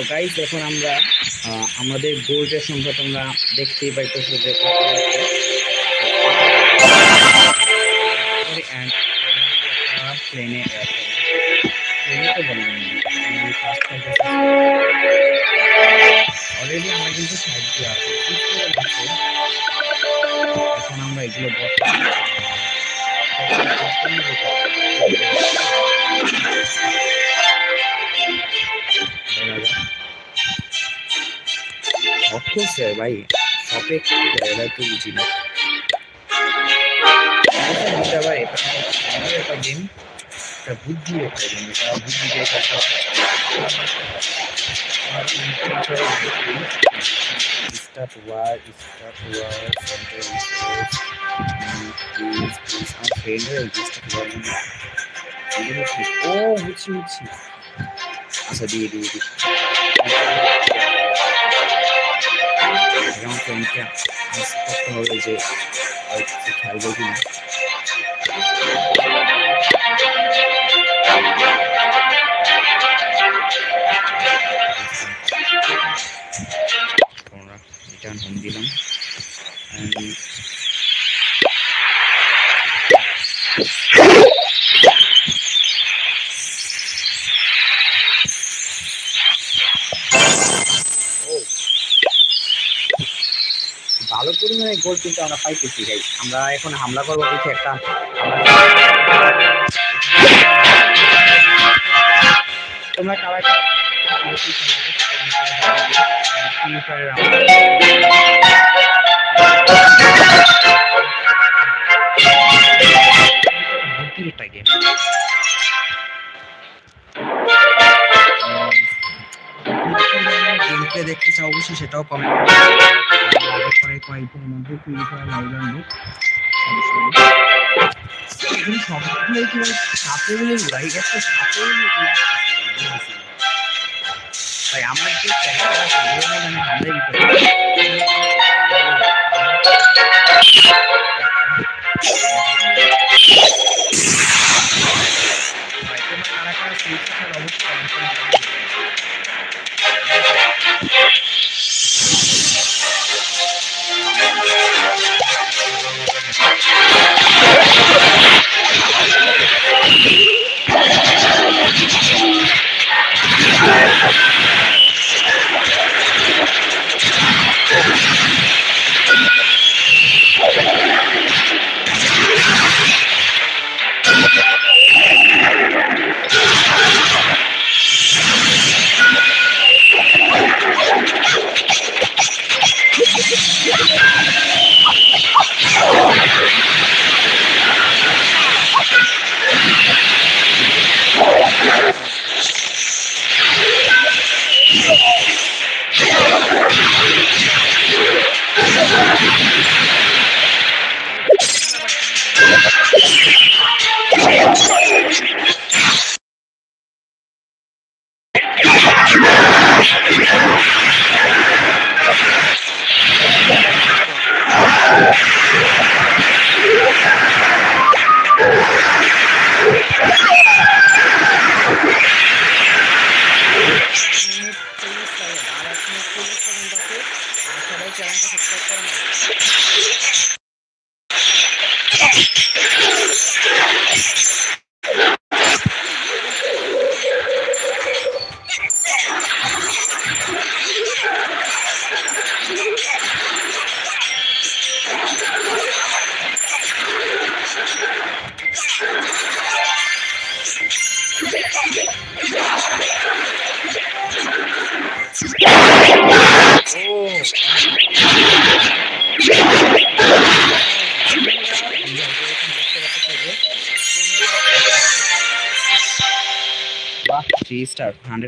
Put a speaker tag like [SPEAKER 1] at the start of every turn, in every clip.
[SPEAKER 1] তো গাইস এখন আমরা আমাদের গোল্ডের সংখ্যা তোমরা দেখতেই পাইতেছো যে প্লেনে অলরেডি আমার কিন্তু সাইড আমরা এগুলো করছে ভাই। শপে এটা একটু বুঝি না। এটা ভাই একটা গেম একটা বুদ্ধি একটা গেম এটা বুদ্ধি দিয়ে খেলতে start war start war center resource please please আমার ফ্রেন্ডের স্টার্ট ওয়ার ও বুঝছি বুঝছি আচ্ছা দিয়ে দিয়ে দিই ফ্রেন্ডকে আস করতে হবে যে আর কিছু খেলব রিটার্ন হোম দিলাম। পরিমাণে গোল কিন্তু আমরা পাইতেছি গাইস আমরা এখন হামলা করব দেখি একটা। তোমরা দেখতে চাও অবশ্যই সেটাও কমেন্ট পরে কয়েকদিনের মধ্যে ফ্রি ফায়ার লাইভ আনব এখানে সবগুলোই কি সাপে উড়াই একটা সাপে ভাই আমার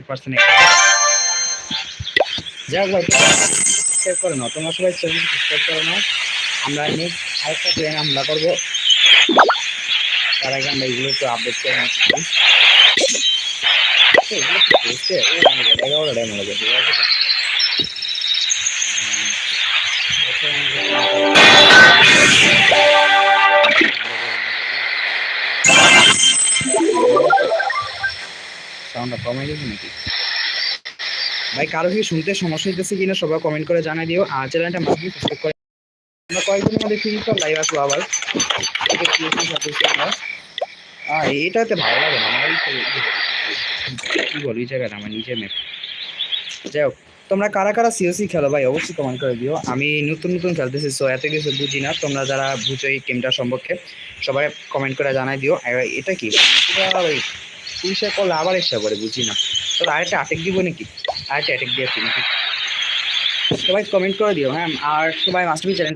[SPEAKER 1] হান্ড্রেড ভাই করে নাও তোমার সবাই করে নাও আমরা নেক্সট আরেকটা হামলা করব। তার আগে আমরা এগুলো একটু আপডেট করে নিচ্ছি। এগুলো কমে গেছে নাকি? ভাই, কারও কি শুনতে সমস্যা হইতেছে কিনা সবাই কমেন্ট করে জানাই দিও। আর চ্যানেলটা মাঝে সাবস্ক্রাইব করে আমরা কয়েকদিনের মধ্যে ফ্রি কল লাইভ আসব আবার। আহ, এটাতে ভালো লাগে না। আমার কি বলি এই জায়গাটা আমার নিজের ম্যাপ যাই হোক, তোমরা কারা কারা সিওসি খেলো ভাই, অবশ্যই কমেন্ট করে দিও। আমি নতুন নতুন খেলতেছি সো এত কিছু বুঝি না। তোমরা যারা বুঝো এই গেমটা সম্পর্কে, সবাই কমেন্ট করে জানাই দিও। এটা কি? পুলিশে করলে আবার এসে করে বুঝি না। তো আরেকটা আটেক দিব নাকি? আরেকটা অ্যাটেক দিয়েছি নাকি? সবাই কমেন্ট করে দিও হ্যাঁ? আর সবাই মাস্টারবি করে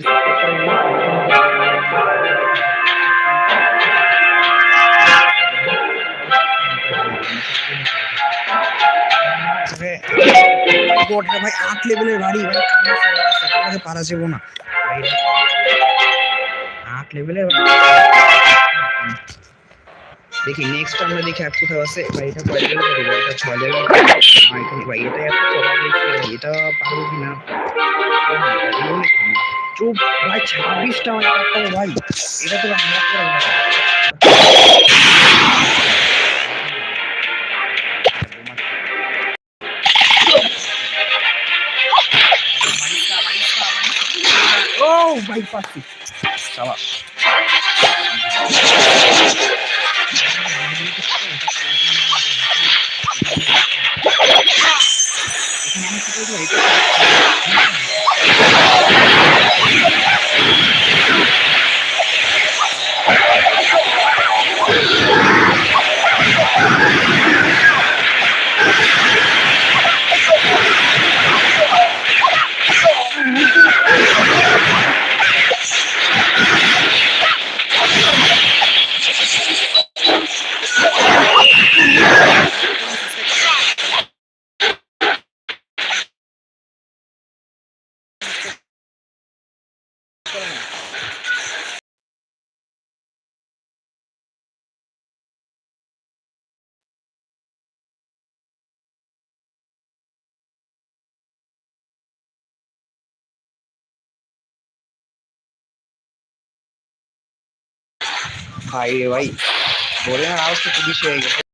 [SPEAKER 1] ভাই, আট লেভেলের বাড়ি পারা যাব না। আট লেভেলের দেখি নেক্সট আমরা দেখি আর কোথাও আছে। ভাই এটা কয় এটা ছয় এখানে ভাই এটা এত এটা পারব কিনা? চুপ, ভাই, ছাব্বিশটা আমার কাটতে ভাই। এটা তো আমরা করে ও ভাই পাচ্ছি সাবাস ভাই রে ভাই। বলে না আওয়াজ তো খুব হয়ে গেছে।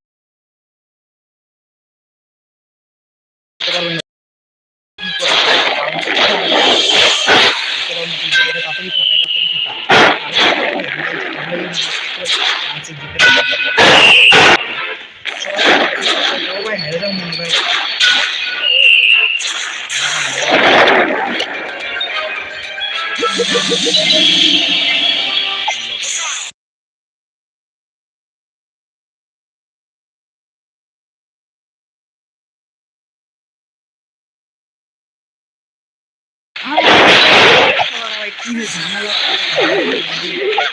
[SPEAKER 1] ভাই কি হয়েছে ঝামেলা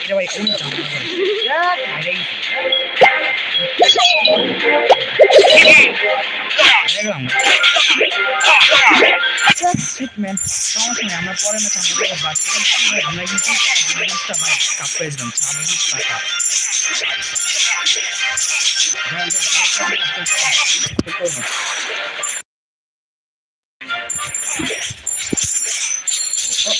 [SPEAKER 1] এটা ভাই কোন ঝামেলা ভাই ইয়ার, হাইরে গেছি। হাইরে গেলাম। That's it, man. সমস্যা নেই, আমরা পরে দেখব। বাকি ভাই, আমরা কিন্তু জিনিসটা ভাই কাপ পেয়েছিলাম ছাব্বিশ টাকা নেই,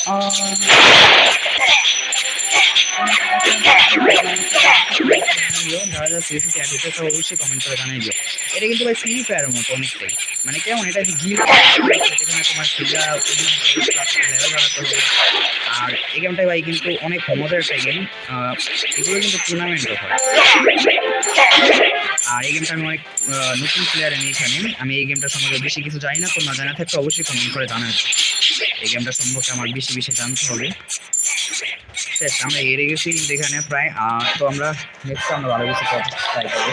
[SPEAKER 1] অবশ্যই কমেন্ট করে এটা কিন্তু ভাই ফ্রি মতো অনেকটাই মানে কেমন ফিল্ডা আর এই ভাই কিন্তু অনেক একটা গেম এগুলো কিন্তু টুর্নামেন্টও হয় আর এই গেমটা আমি অনেক নতুন প্লেয়ার আমি আমি এই গেমটা সম্পর্কে বেশি কিছু জানি না তোমরা জানা থাকলে অবশ্যই কমেন্ট করে জানাবে এই গেমটা সম্পর্কে আমার বেশি বেশি জানতে হবে। আমরা হেরে গেছি কিন্তু এখানে প্রায় আহ, তো আমরা নেক্সট আমরা ভালো কিছু ট্রাই করব।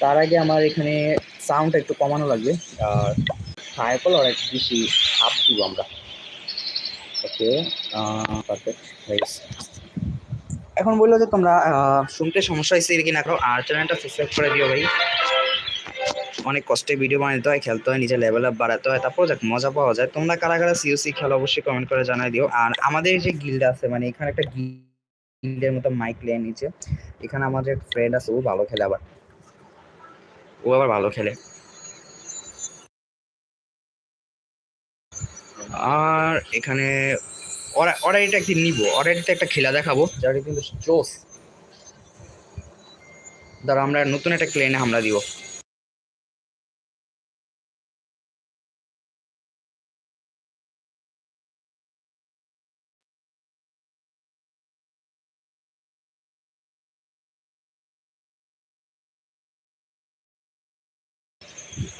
[SPEAKER 1] তার আগে আমার এখানে সাউন্ড একটু কমানো লাগবে। আর ফায়ার কল আর একটু বেশি হাফ দিব আমরা। ওকে পারফেক্ট এখন বলল যে তোমরা শুনতে সমস্যা হয়েছে কি না করো। আর চ্যানেলটা সাবস্ক্রাইব করে দিও ভাই। অনেক কষ্টে ভিডিও বানাতে হয়, খেলতে হয়, নিজের লেভেল আপ বাড়াতে হয় তারপর যাক, মজা পাওয়া যায়। তোমরা কারা কারা সিওসি খেলো অবশ্যই কমেন্ট করে জানাই দিও। আর আমাদের যে গিল্ড আছে মানে এখানে একটা গিল্ডের মতো মাইক লেন নিচে, এখানে আমাদের ফ্রেন্ড আছে, ও ভালো খেলে আবার। ও আবার ভালো খেলে। আর এখানে
[SPEAKER 2] ওরা ওরা এটা একদিন নিব? ওরা এটা একটা খেলা দেখাবো। যারা কিন্তু জোস। ধরো আমরা নতুন একটা ক্লেনে হামলা দিব।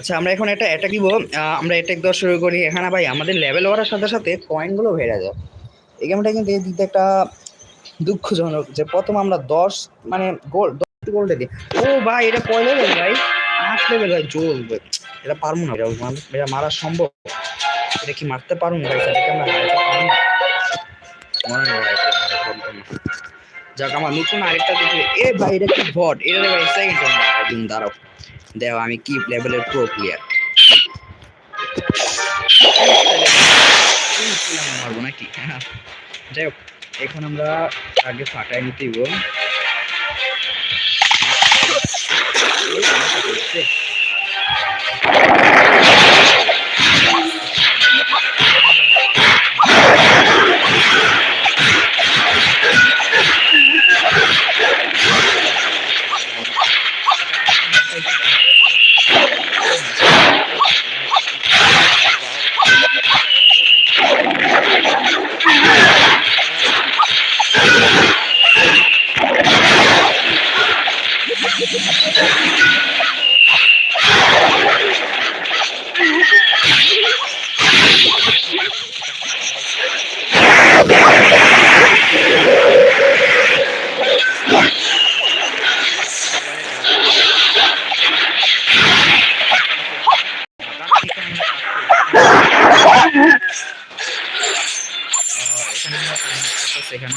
[SPEAKER 2] আচ্ছা আমরা এখন একটা অ্যাটাক দিব আমরা অ্যাটাক দেওয়া শুরু করি। এখানে ভাই আমাদের লেভেল বাড়ার সাথে সাথে কয়েনগুলো বেড়ে যায়। এই গেমটা কিন্তু এই দিকটা একটা দুঃখজনক যে প্রথম আমরা দশ মানে গোল দশ গোল্ডে দিই। ও ভাই, এটা কয় লেভেল ভাই? আট লেভেল ভাই জোল এটা পারব না, এটা মারা সম্ভব। এটা কি মারতে পারব ভাই? আমরা হয়। যাক, আমার নতুন আরেকটা দেখি। এ ভাই, এটা কি বট এটা ভাই সেকেন্ড দিন দাঁড়াও। দেখো, আমি কি লেভেলের প্রো প্লেয়ার মারবো নাকি? যাই হোক এখন আমরা আগে ফাটাই নিতে দিব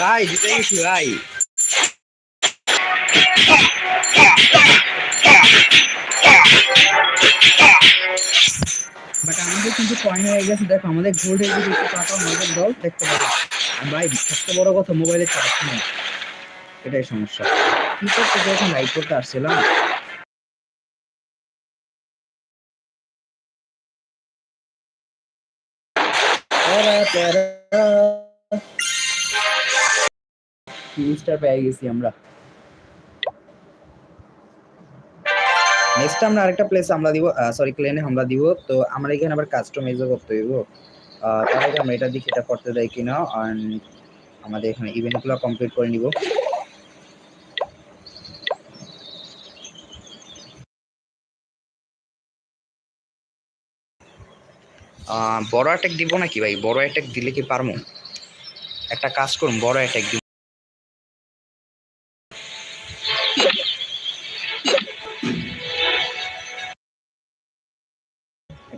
[SPEAKER 2] ভাই জিতে গেছি ভাই বাট আমাদের কিন্তু পয়েন্ট হয়ে গেছে, দেখো, আমাদের গোল্ড হয়ে গেছে টাকা, আমাদের দল দেখতে পাবো। ভাই সবচেয়ে বড় কথা মোবাইলে চার্জ নেই। এটাই সমস্যা। কি করতে যখন লাইভ করতে আসছিলাম। স্টার পেয়ে গেছি আমরা। নেক্সট আমরা আরেকটা প্লেস আমরা দিব সরি ক্লেনে আমরা দিব। তো আমরা এখানে আবার কাস্টমাইজও করতে তার আগে আমরা এটা দেখি, এটা করতে দেয় কিনা। And আমাদের এখানে ইভেন্টগুলো কমপ্লিট করে নিব। বড় অ্যাটাক দিব নাকি ভাই? বড় অ্যাটাক দিলে কি পারব? একটা কাজ করুন, বড় অ্যাটাক দিব।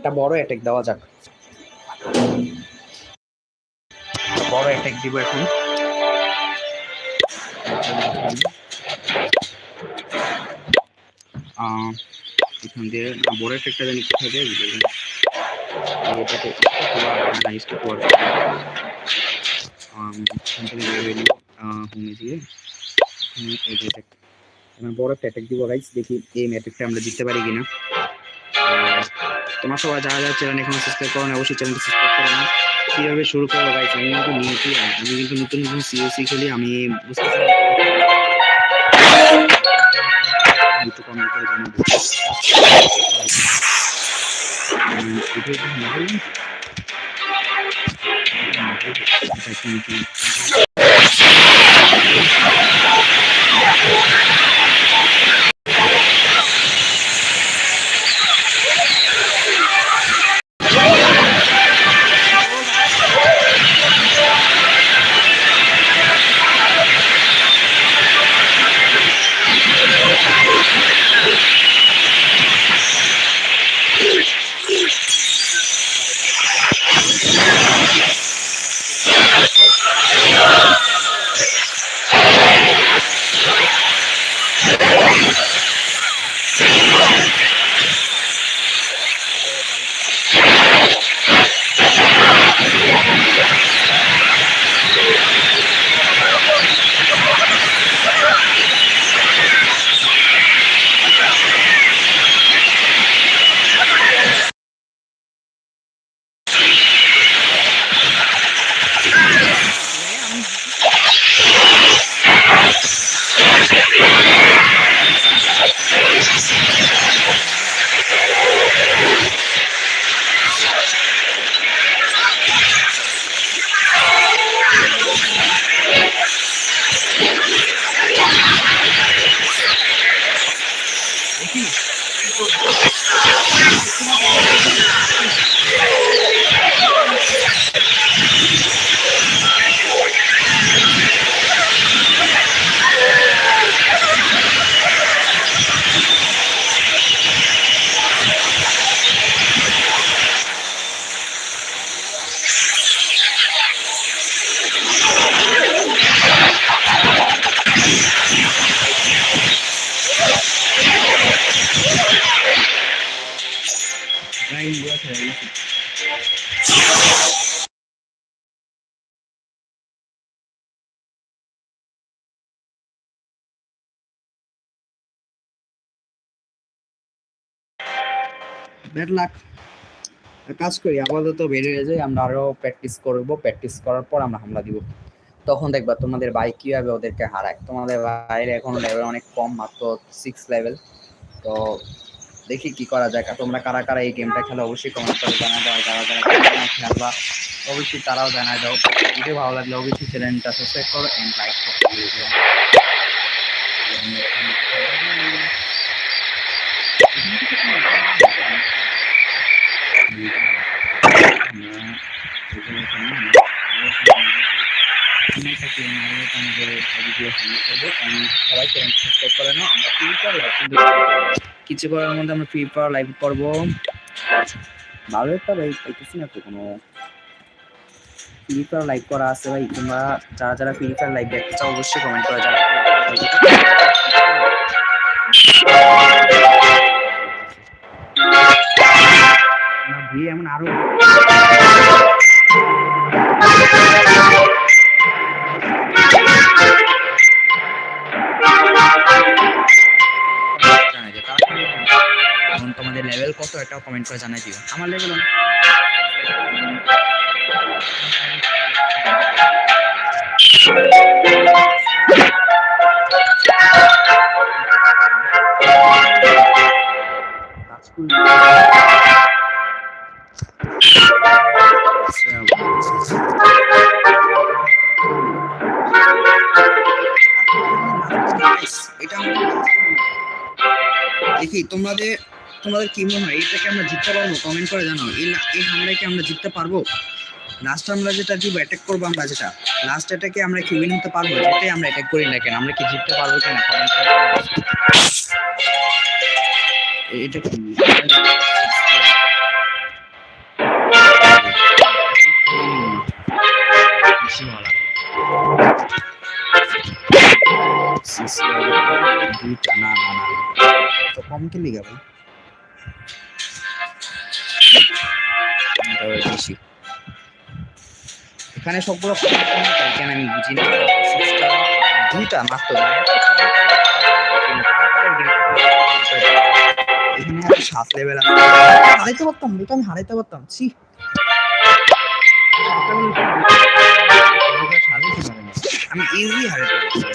[SPEAKER 2] একটা বড় অ্যাটাক দেওয়া যাক। বড় অ্যাটাক দিব এখন। এখান দিয়ে বড় অ্যাটাকটা জানি কোথায় দেয়। এটাকে নাইস বড় একটা অ্যাটাক দিব গাইস দেখি এই অ্যাটাকটা আমরা জিততে পারি কিনা। তোমার সবাই যারা যারা চ্যানেল এখনও সাবস্ক্রাইব করো না, অবশ্যই চ্যানেলটি সাবস্ক্রাইব করো না কীভাবে শুরু করব গাইস আমি কিন্তু নিয়েছি আমি কিন্তু নতুন নতুন সিওসি খেলি, আমি বুঝতে
[SPEAKER 1] কাজ করি, আপাতত বেরিয়ে যাই, আমরা আরও প্র্যাকটিস করব। প্র্যাকটিস করার পর আমরা হামলা দিব। তখন দেখবা তোমাদের ভাই কীভাবে ওদেরকে হারায়। তোমাদের ভাইয়ের এখন লেভেল অনেক কম, মাত্র সিক্স লেভেল তো দেখি কি করা যায়। তোমরা কারা কারা এই গেমটা খেলো, অবশ্যই কমেন্ট করে জানা দাও। যারা যারা খেলবা অবশ্যই তারাও জানা দাও। ভিডিও ভালো লাগলে অবশ্যই চ্যানেলটা সাবস্ক্রাইব করো এন্ড লাইক করো। সবাই চ্যানেল সাবস্ক্রাইব করে নাও আমরা ফ্রি ফায়ার লাইভ কিছু করার মধ্যে আমরা ফ্রি ফায়ার লাইভ করব। ভালো একটা ভাই পাইতেছি না তো কোনো। ফ্রি ফায়ার লাইভ করা আছে ভাই, তোমরা যারা যারা ফ্রি ফায়ার লাইভ দেখতে চাও, অবশ্যই কমেন্ট করে যারা ভিড় এমন আরও তোমাদের লেভেল কত এটাও কমেন্ট করে জানাই দিও। আমার লেভেল দেখি তোমাদের তোমাদের কি মনে হয় এটাকে আমরা জিততে পারব কমেন্ট করে জানাও এই হামলায় কি আমরা জিততে পারব লাস্ট আমরা যেটা দিব অ্যাটাক করব আমরা যেটা লাস্ট অ্যাটাকে আমরা কি উইন হতে পারব যেটাই আমরা অ্যাটাক করি না কেন আমরা কি জিততে পারব কিনা কমেন্ট করে। এটা কি দুইটা না না না তো কম কি এখানে সবগুলো কেন আমি বুঝি না? দুইটা মাত্র এখানে একটা সাত লেভেল হারাইতে পারতাম, এটা আমি হারাইতে পারতাম, ছি। আমি ইজি হারাইতে পারতাম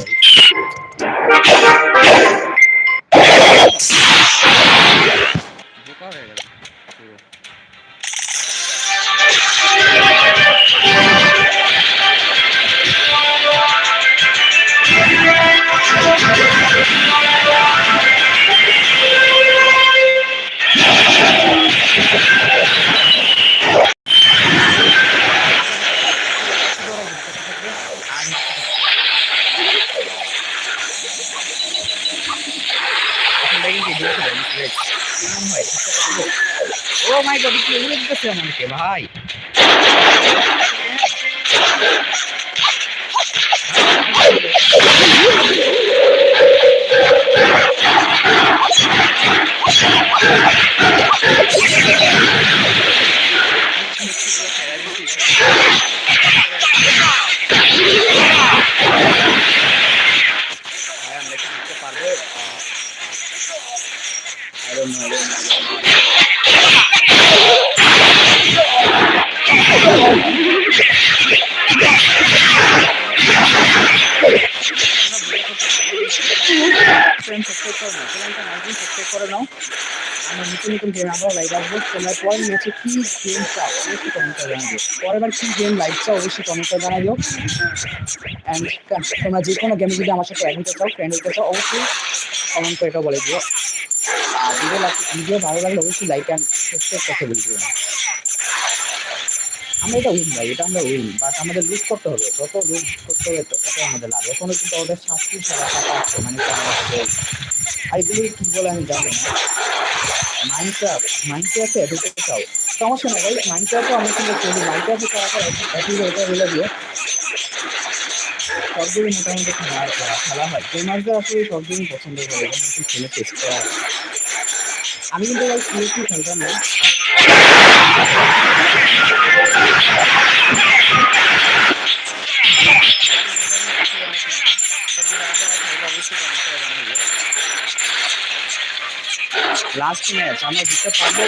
[SPEAKER 2] এগুলো দিতেছে আমাকে ভাই ভাই নতুন গেম আমরা লাইভ আসব। তোমরা ম্যাচে কি গেম চাও? অবশ্যই কমেন্ট করে জানাবে। পরের গেম লাইভ চাও? অবশ্যই কমেন্ট করে জানাবে। অ্যান্ড তোমরা যে কোনো গেমে যদি আমার সাথে অ্যাড হতে চাও ফ্রেন্ড হতে চাও, অবশ্যই কমেন্ট করে এটা বলে দিও। আর ভিডিও ভিডিও ভালো লাগলে অবশ্যই লাইক অ্যান্ড সাবস্ক্রাইব করতে বলব আমরা এটা উইন ভাই, এটা আমরা উইন বাট আমাদের লুজ করতে হবে। যত লুজ করতে হবে তত আমাদের লাভ। এখনও কিন্তু ওদের শাস্তি ছাড়া টাকা আছে মানে আর এগুলি কি বলে আমি জানি না। সমস্যা নেই ভাই আমরা কিন্তু মোটামুটি খেলা খেলা হয়। পছন্দ করে। এবং খেলে আমি না। লাস্ট ম্যাচ আমরা জিততে পারব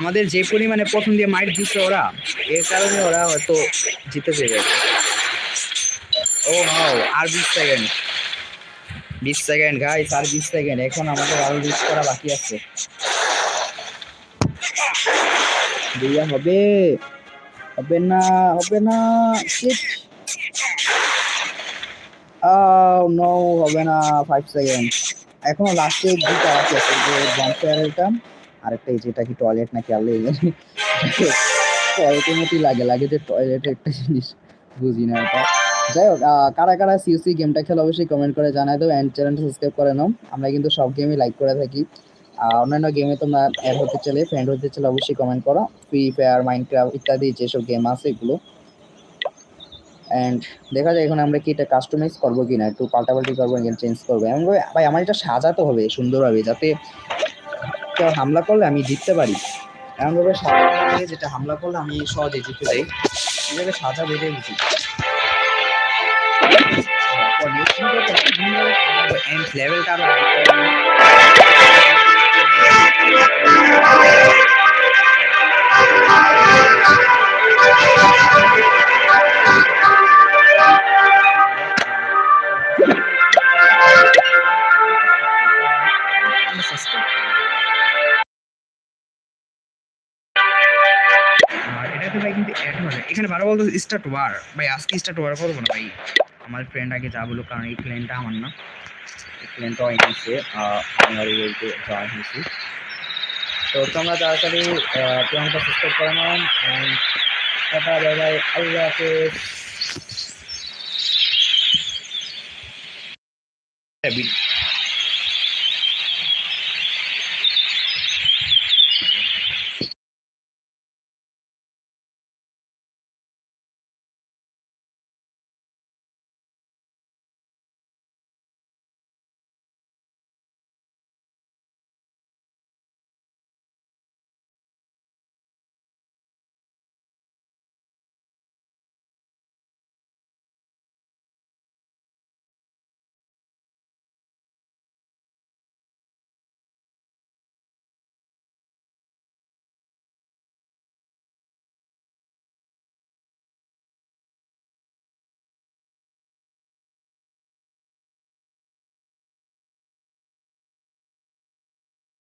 [SPEAKER 2] আমাদের যে পরিমাণে প্রথম দিয়ে মাইট দিচ্ছে ওরা, এর কারণে ওরা হয়তো জিতে পেরে ও নাও আর বিশ সেকেন্ড। বিশ সেকেন্ড গাইস আর বিশ সেকেন্ড। এখন আমাদের আরও বিশ করা বাকি আছে। দিয়া হবে। হবে না হবে না। শিট নো হবে না। ফাইভ সেকেন্ড এখনও লাস্টে দুটা বাকি আছে যে জাম্পারটা আরেকটা যেটা কি টয়লেট নাকি আল্লাহ জানে। টয়লেটের মতোই লাগে লাগে যে টয়লেট একটা জিনিস। বুঝি না এটা। যাই হোক কারা কারা সিউসি গেমটা খেলে অবশ্যই কমেন্ট করে জানাই দাও অ্যান্ড চ্যানেলটা সাবস্ক্রাইব করে নাও। আমরা কিন্তু সব গেমই লাইক করে থাকি। অন্যান্য গেমে তোমরা অ্যাড হতে চলে ফ্রেন্ড হতে চলে অবশ্যই কমেন্ট করো। ফ্রি ফায়ার মাইনক্রাফট ইত্যাদি যেসব গেম আছে এগুলো। অ্যান্ড দেখা যায় এখন আমরা কি এটা কাস্টমাইজ করব কি না একটু পাল্টাপাল্টি করব গেম চেঞ্জ করব। এমন ভাবে ভাই, আমার এটা সাজাতে হবে সুন্দরভাবে, যাতে হামলা করলে আমি জিততে পারি। এমন ভাবে সাজাতে যেটা হামলা করলে আমি সহজে জিতে যাই। সাজা বেঁধে গেছি এখানে বারো বলতো স্টার্ট ওয়ার ভাই আজকে স্টার্ট ওয়ার করব না ভাই আমার ফ্রেন্ড আগে যা বলো কারণ এই প্লেনটা আমার না। এই প্লেনটা এনেছে আমি আর যাওয়া হয়েছি। তো তোমরা তাড়াতাড়ি প্লেনটা সাবস্ক্রাইব করে নাও টাটা বাই বাই আল্লাহ হাফেজ।